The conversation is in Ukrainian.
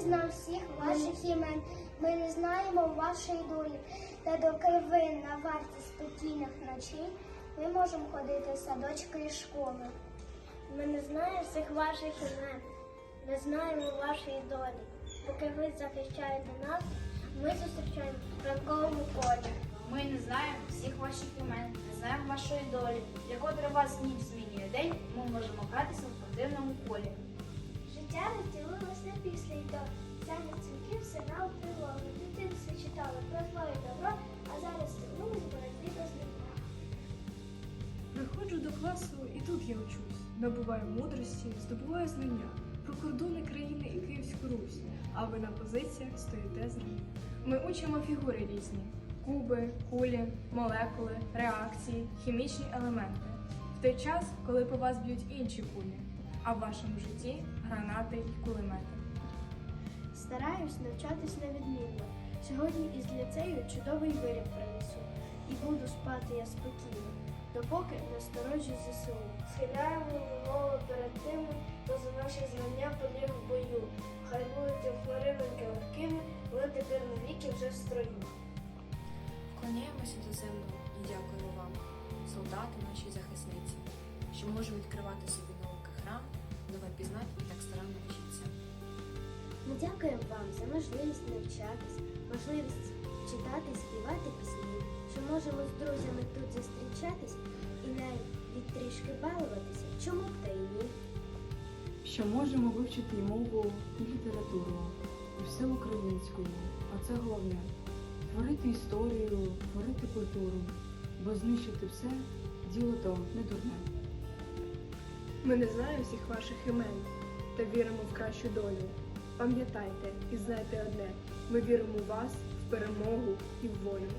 не знаю всіх ваших імен. Ми не знаємо вашої долі. Та доки ви на варті спокійних ночей, ми можемо ходити в садочки і школи. Ми не знаємо всіх ваших імен, не знаємо вашої долі. Поки ви захищаєте нас, ми зустрічаємо в ранковому колі. Ми не знаємо всіх ваших імен, не знаємо вашої долі. Як котре вас ніч змінює день, ми можемо гратися в спортивному полі. Життя цвітків сигнал тривоги. Дитинство читали про зло і добро, а зараз тягнулись боротьбі до знання. Приходжу до класу і тут я учусь. Набуваю мудрості, здобуваю знання про кордони країни і Київську Русь. А ви на позиціях стоїте зрання. Ми учимо фігури різні: куби, кулі, молекули, реакції, хімічні елементи. В той час, коли по вас б'ють інші кулі, а в вашому житті гранати й кулемети. Стараюсь навчатись на відмінно. Сьогодні із ліцею чудовий виріб принесу. І буду спати я спокійно, допоки насторожі ЗСУ. Схиляємо голову перед тими, хто за наші знання поліг в бою. Хай будуть флоривеньки легкими, ви тепер навіки вже в строю. Вклоняємося до землі і дякуємо вам, солдати наші захисниці, що можемо відкривати собі науки храм, нове пізнати і так старанно вчитися. Дякуємо вам за можливість навчатись, можливість читати, співати пісні, що можемо з друзями тут зустрічатись і навіть від трішки балуватися. Чому б та й ні? що можемо вивчити і мову і літературу, і все українською, а це головне творити історію, творити культуру, бо знищити все діло то не дурне. Ми не знаємо всіх ваших імен та віримо в кращу долю. Пам'ятайте і знайте одне: ми віримо в вас, в перемогу і в волю.